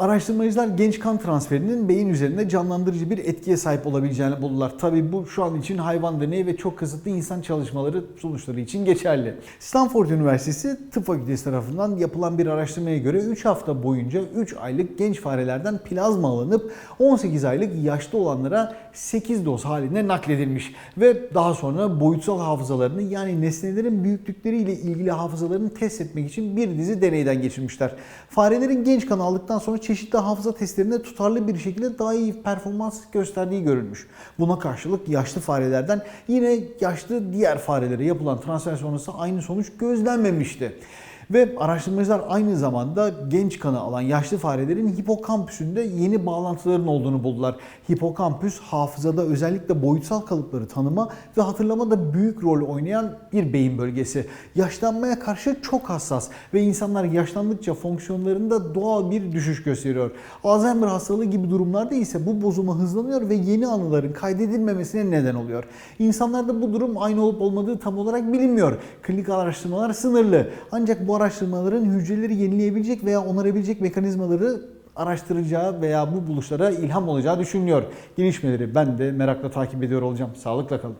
Araştırmacılar genç kan transferinin beyin üzerinde canlandırıcı bir etkiye sahip olabileceğini buldular. Tabii bu şu an için hayvan deneyi ve çok kısıtlı insan çalışmaları sonuçları için geçerli. Stanford Üniversitesi Tıp Fakültesi tarafından yapılan bir araştırmaya göre 3 hafta boyunca 3 aylık genç farelerden plazma alınıp 18 aylık yaşlı olanlara 8 doz halinde nakledilmiş ve daha sonra boyutsal hafızalarını yani nesnelerin büyüklükleriyle ilgili hafızalarını test etmek için bir dizi deneyden geçirmişler. Farelerin genç kan aldıktan sonra çeşitli hafıza testlerinde tutarlı bir şekilde daha iyi performans gösterdiği görülmüş. Buna karşılık yaşlı farelerden yine yaşlı diğer farelere yapılan transfer sonrası aynı sonuç gözlenmemişti. Ve araştırmacılar aynı zamanda genç kanı alan yaşlı farelerin hipokampüsünde yeni bağlantıların olduğunu buldular. Hipokampüs hafızada özellikle boyutsal kalıpları tanıma ve hatırlamada büyük rol oynayan bir beyin bölgesi. Yaşlanmaya karşı çok hassas ve insanlar yaşlandıkça fonksiyonlarında doğal bir düşüş gösteriyor. Alzheimer hastalığı gibi durumlarda ise bu bozulma hızlanıyor ve yeni anıların kaydedilmemesine neden oluyor. İnsanlarda bu durum aynı olup olmadığı tam olarak bilinmiyor. Klinik araştırmalar sınırlı. Ancak bu araştırmaların hücreleri yenileyebilecek veya onarabilecek mekanizmaları araştıracağı veya bu buluşlara ilham olacağı düşünülüyor. Gelişmeleri ben de merakla takip ediyor olacağım. Sağlıkla kalın.